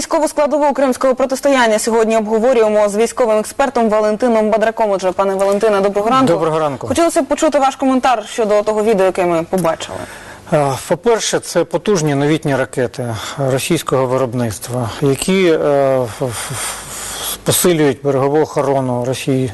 Військову складову кримського протистояння сьогодні обговорюємо з військовим експертом Валентином Бадраком. Отже, пане Валентине, доброго ранку. Доброго ранку. Хотілося б почути ваш коментар щодо того відео, яке ми побачили. По-перше, це потужні новітні ракети російського виробництва, які е, посилюють берегову охорону Росії.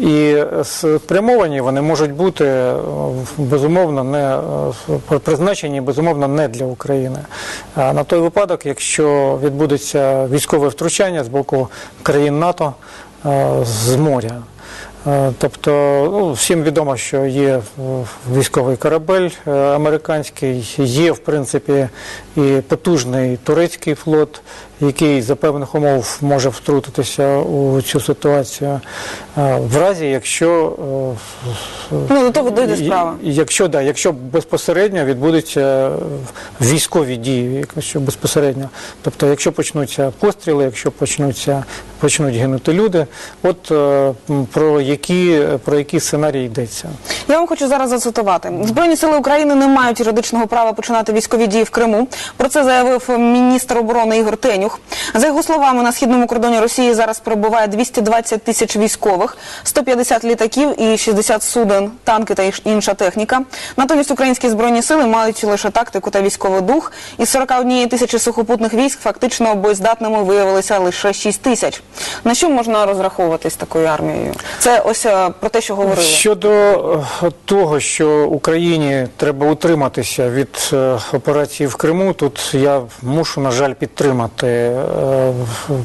І спрямовані вони можуть бути е, безумовно не е, призначені безумовно не для України. На той випадок, якщо відбудеться військове втручання з боку країн НАТО е, з моря. Тобто, ну, всім відомо, що є військовий корабель американський, є в принципі і потужний турецький флот, який за певних умов може втрутитися у цю ситуацію. Е, В разі, якщо е, Ну до того дойде справа. Якщо да, якщо безпосередньо відбудуться військові дії, якщо безпосередньо, тобто, якщо почнуться постріли, якщо почнуться почнуть гинути люди, от е, про які про які сценарії йдеться. Я вам хочу зараз зацитувати. Збройні сили України не мають юридичного права починати військові дії в Криму. Про це заявив міністр оборони Ігор Тенюх. За його словами, на східному кордоні Росії зараз перебуває 220 тисяч військових, 150 літаків і 60 суден, танки та інша техніка. Натомість українські збройні сили мають лише тактику та військовий дух. Із 41 тисячі сухопутних військ фактично боєздатними виявилися лише 6 тисяч. На що можна розраховувати з такою армією? Це ось е, про те, що говорили. Щодо е, того, що Україні треба утриматися від е, операції в Криму, тут я мушу, на жаль, підтримати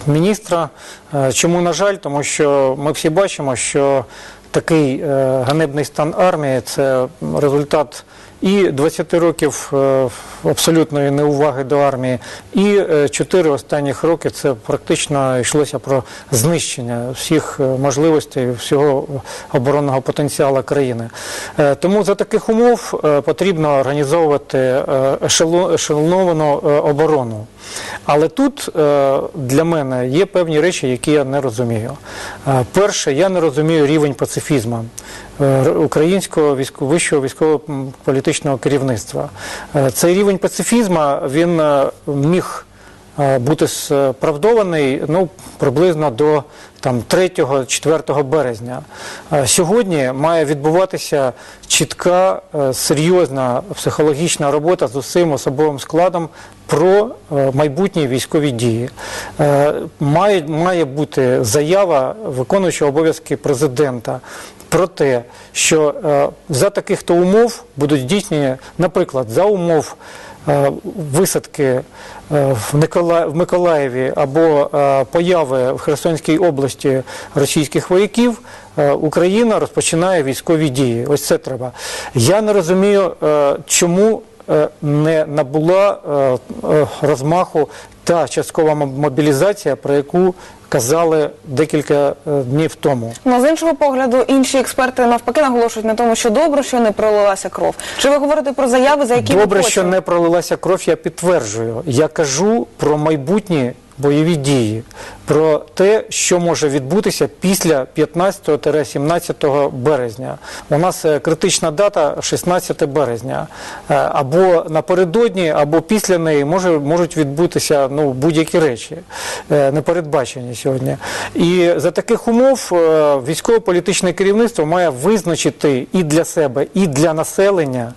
міністра. Е, Чому, на жаль, тому що ми всі бачимо, що такий е, ганебний стан армії це результат і 20 років е, абсолютної неуваги до армії, і 4 останніх роки це практично йшлося про знищення всіх е, можливостей, всього оборонного потенціалу країни. Е, Тому за таких умов е, потрібно організовувати е, ешелоновану е, оборону. Але тут е, для мене є певні речі, які я не розумію. Е, Перше, я не розумію рівень пацифізму е, українського військо, вищого військово-політичного керівництва. Е, Цей рівень пацифізму він е, міг е, бути справдований ну, приблизно до там, 3-4 березня. Сьогодні має відбуватися чітка, серйозна психологічна робота з усім особовим складом про майбутні військові дії. Має, має бути заява виконуючого обов'язки президента про те, що е, за таких то умов будуть здійснені, наприклад, за умов е, висадки е, в. Миколаєві або появи в Херсонській області російських вояків, Україна розпочинає військові дії. Ось це треба. Я не розумію, чому не набула е, е, розмаху та часткова мобілізація, про яку казали декілька е, днів тому. Ну, з іншого погляду, інші експерти навпаки наголошують на тому, що добре, що не пролилася кров. Чи ви говорите про заяви, за які Добре, що не пролилася кров, я підтверджую. Я кажу про майбутні бойові дії, про те, що може відбутися після 15-17 березня. У нас е, критична дата 16 березня. Е, Або напередодні, або після неї може, можуть відбутися ну, будь-які речі, е, непередбачені сьогодні. І за таких умов військово-політичне керівництво має визначити і для себе, і для населення,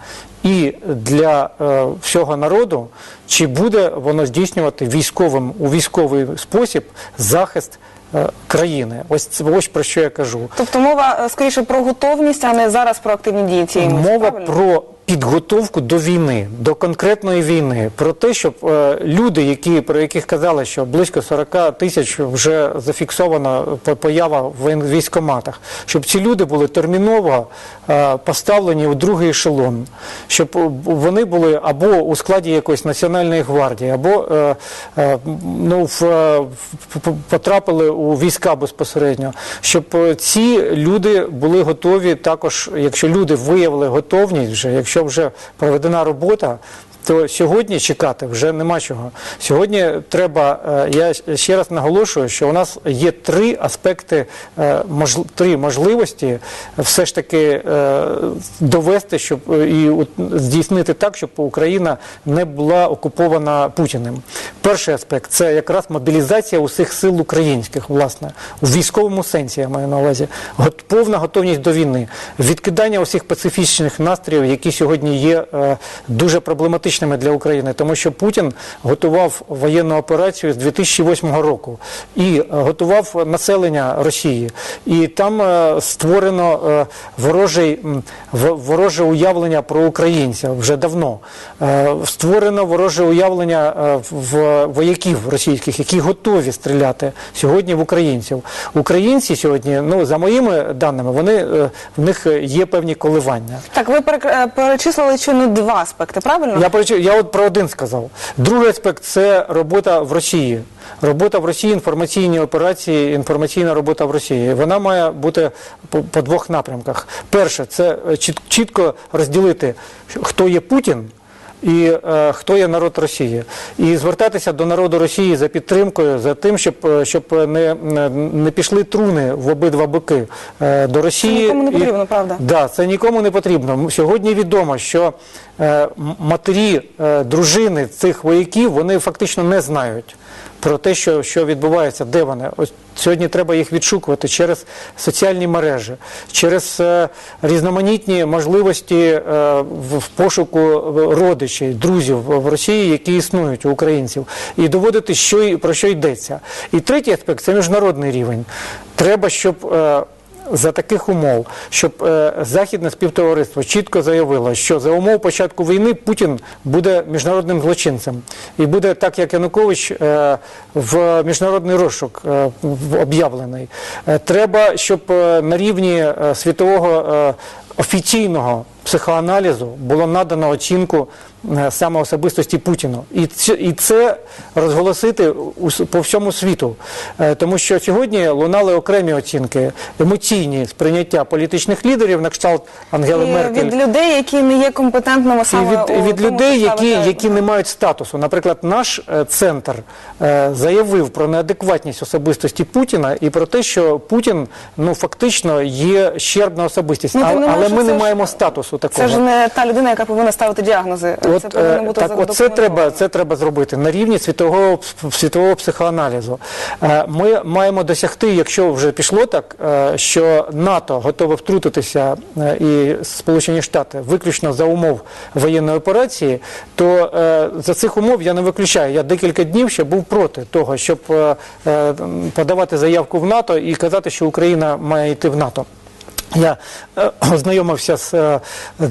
і для е, всього народу, чи буде воно здійснювати військовим у військовий спосіб захист е, країни. Ось ось про що я кажу. Тобто мова е, скоріше про готовність, а не зараз про активні дії цієї Мова правильно? про підготовку до війни, до конкретної війни, про те, щоб е, люди, які про яких казали, що близько 40 тисяч вже зафіксовано по- поява в військкоматах, щоб ці люди були терміново е, поставлені у другий ешелон, щоб е, вони були або у складі якоїсь національної гвардії, або е, е, ну, в, е, в- потрапили у війська безпосередньо, щоб е, ці люди були готові також, якщо люди виявили готовність вже, якщо вже проведена робота, то сьогодні чекати вже нема чого. Сьогодні треба, е, я ще раз наголошую, що у нас є три аспекти, е, три можливості все ж таки е, довести, щоб і здійснити так, щоб Україна не була окупована Путіним. Перший аспект це якраз мобілізація усіх сил українських, власне, у військовому сенсі я маю на увазі. Повна готовність до війни, відкидання усіх пацифічних настроїв, які сьогодні є дуже проблематичними для України, тому що Путін готував воєнну операцію з 2008 року і е, готував населення Росії. І там е, створено е, ворожий, вороже уявлення про українця вже давно. Створено вороже уявлення в вояків російських, які готові стріляти сьогодні в українців. Українці сьогодні, ну за моїми даними, вони в них є певні коливання. Так, ви перек- е, перечислили щойно два аспекти, правильно? Я перечу- я от про один сказав. Другий аспект це робота в Росії. Робота в Росії, інформаційні операції, інформаційна робота в Росії. Вона має бути по, по двох напрямках. Перше, це е, чіт- чітко розділити, хто є Путін. І е, хто є народ Росії, і звертатися до народу Росії за підтримкою, за тим, щоб, е, щоб не, не, пішли труни в обидва боки е, до Росії. нікому не І- правда? Да, це нікому не потрібно. Сьогодні відомо, що е, матері, е, дружини цих вояків вони фактично не знають про те, що, що відбувається, де вони. Ось сьогодні треба їх відшукувати через соціальні мережі, через е, різноманітні можливості е, в, в пошуку родичів, друзів в Росії, які існують у українців, і доводити, що про що йдеться. І третій аспект це міжнародний рівень. Треба, щоб. е, за таких умов, щоб е, західне співтовариство чітко заявило, що за умов початку війни Путін буде міжнародним злочинцем і буде так, як Янукович е, в міжнародний розшук е, об'явлений. Е, треба, щоб е, на рівні е, світового е, офіційного психоаналізу було надано оцінку е, саме особистості Путіну. І це, розголосити по всьому світу. Е, Тому що сьогодні лунали окремі оцінки, емоційні сприйняття політичних лідерів на кшталт Ангели І Меркель. від людей, які не є компетентними І від, від людей, які, які не мають статусу. Наприклад, наш е, центр заявив про неадекватність особистості Путіна і про те, що Путін ну фактично є щербна особистість, Ну, А- але ми не маємо статусу такого. Це ж не та людина, яка повинна ставити діагнози. От, це повинно е, бути так, от це треба, це треба зробити на рівні світового, світового психоаналізу. Е, Ми маємо досягти, якщо вже пішло так, е, що НАТО готове втрутитися е, і Сполучені Штати виключно за умов воєнної операції, то е, за цих умов я не виключаю. Я декілька днів ще був проти того, щоб е, е, подавати заявку в НАТО і казати, що Україна має йти в НАТО. Я е, ознайомився з е, е,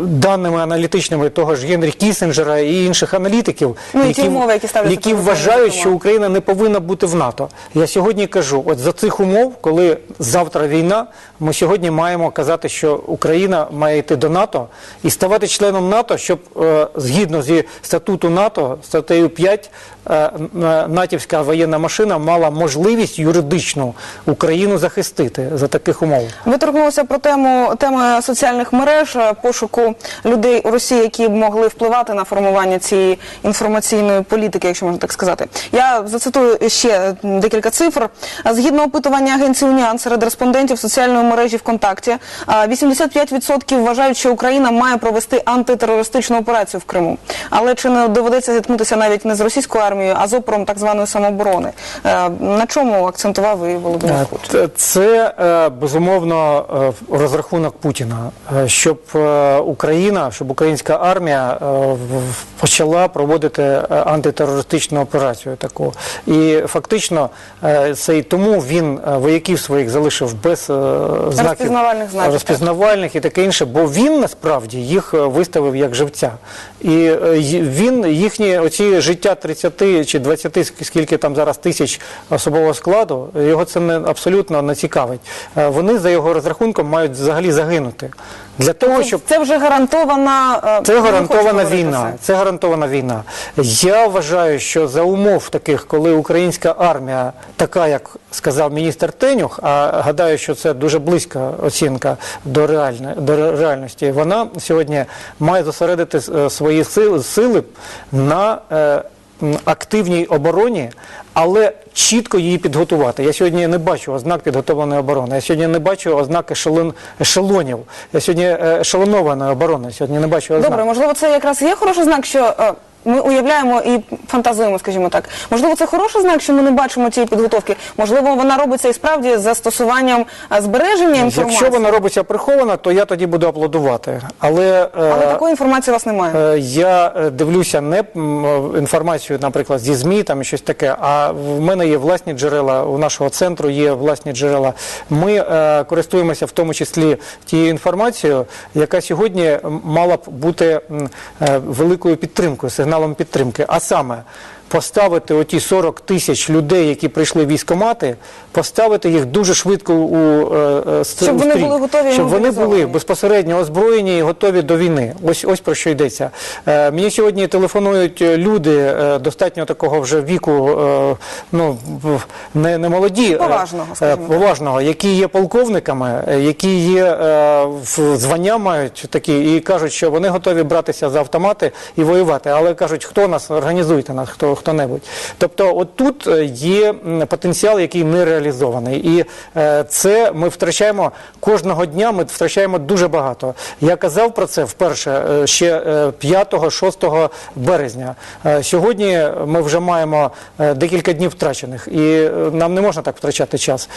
даними аналітичними того ж Генрі Кісінджера і інших аналітиків, Ну, і ті умови, які які вважають, що Україна не повинна бути в НАТО. Я сьогодні кажу, от за цих умов, коли завтра війна, ми сьогодні маємо казати, що Україна має йти до НАТО і ставати членом НАТО, щоб е, згідно зі статуту НАТО, статтею 5, е, н- е, натівська воєнна машина мала можливість юридичну Україну захистити за таких умов. Ви торкнулися про тему теми соціальних мереж, е, пошуку людей у Росії, які б могли впливати на формування цієї інформаційної політики, якщо можна так сказати. Я зацитую ще декілька цифр. Згідно опитування агенції Уніан серед респондентів соціальної мережі ВКонтакті, а, 85% вважають, що Україна має провести антитерористичну операцію в Криму. Але чи не доведеться зіткнутися навіть не з російською армією, а з опором так званої самооборони? Е, На чому акцентував і Володимир Е, Путін? Це е, безумовно е, розрахунок Путіна, е, щоб е, Україна, щоб українська армія е, почала проводити антитерористичну операцію таку. І фактично це і тому він вояків своїх залишив без знаків Розпізнавальних знаків, розпізнавальних і таке інше, бо він насправді їх виставив як живця. І він їхні оці життя 30 10 чи 20, скільки там зараз тисяч особового складу, його це не абсолютно не цікавить. Вони за його розрахунком мають взагалі загинути для того, щоб Це вже гарантована е, це гарантована війна. це. Гарантована війна. Я вважаю, що за умов таких, коли українська армія така, як сказав міністр Тенюх, а гадаю, що це дуже близька оцінка до реальне, до реальності. Вона сьогодні має зосередити е, свої сили, сили на е, активній обороні, але чітко її підготувати. Я сьогодні не бачу ознак підготовленої оборони. Я сьогодні не бачу ознак ешелон, ешелонів. Я сьогодні ешелонованої оборони. Сьогодні не бачу ознак. Добре, можливо, це якраз є хороший знак, що е, ми уявляємо і фантазуємо, скажімо так. Можливо, це хороший знак, що ми не бачимо цієї підготовки. Можливо, вона робиться і справді з застосуванням збереження інформації. Якщо вона робиться прихована, то я тоді буду аплодувати. Але, е, Але такої інформації у вас немає. е, я е, дивлюся не м, інформацію, наприклад, зі ЗМІ там щось таке. А в мене є власні джерела. У нашого центру є власні джерела. Ми е, користуємося в тому числі тією інформацією, яка сьогодні мала б бути м, е, великою підтримкою, сигналом підтримки. А саме. Поставити оті 40 тисяч людей, які прийшли в військкомати, поставити їх дуже швидко у е, е, Щоб вони були готові щоб вони були безпосередньо озброєні і готові до війни. Ось ось про що йдеться. Е, мені сьогодні телефонують люди е, достатньо такого вже віку, е, ну не, не молоді, Поважного, е, поважного, які є полковниками, які є е, звання мають такі, і кажуть, що вони готові братися за автомати і воювати. Але кажуть, хто нас організуйте нас, хто хто-небудь. Тобто, от тут е, є потенціал, який не реалізований, і е, це ми втрачаємо кожного дня. Ми втрачаємо дуже багато. Я казав про це вперше е, ще 5-6 березня. Сьогодні ми вже маємо декілька днів втрачених, і нам не можна так втрачати час.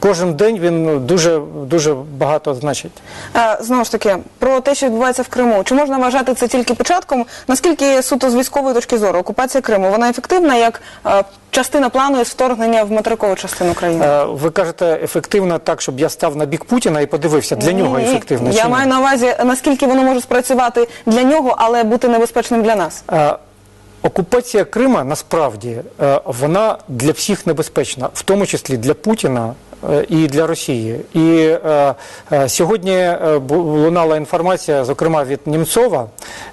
Кожен день він дуже дуже багато значить. Е, Знову ж таки, про те, що відбувається в Криму. Чи можна вважати це тільки початком? Наскільки суто з військової точки зору окупація Криму вона ефективна як е, частина плану із вторгнення в материкову частину країни? Е, Ви кажете ефективно так, щоб я став на бік Путіна і подивився для нього ефективно. Я чи ні? маю на увазі, наскільки воно може спрацювати для нього, але бути небезпечним для нас. Е, Окупація Крима насправді вона для всіх небезпечна, в тому числі для Путіна і для Росії. І е, е, сьогодні лунала інформація, зокрема від Німцова,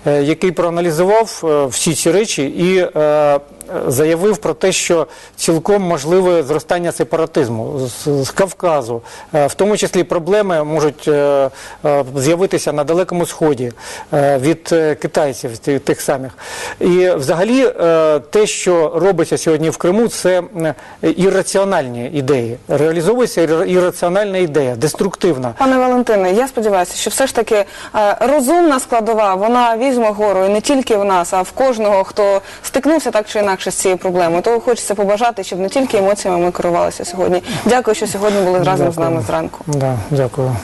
який проаналізував е, всі ці речі і е, заявив про те, що цілком можливе зростання сепаратизму з, Кавказу, Е, в тому числі проблеми можуть е, е, з'явитися на Далекому Сході е, від е, китайців тих самих. І взагалі е, те, що робиться сьогодні в Криму, це е, ірраціональні ідеї. Реалізовується ір- ірраціональна ідея, деструктивна. Пане Валентине, я сподіваюся, що все ж таки е, розумна складова вона візьме гору і не тільки в нас, а в кожного, хто стикнувся так чи інакше з цією проблемою. Того хочеться побажати, щоб не тільки емоціями ми керувалися сьогодні. Дякую, що сьогодні були разом з нами зранку. Да, дякую.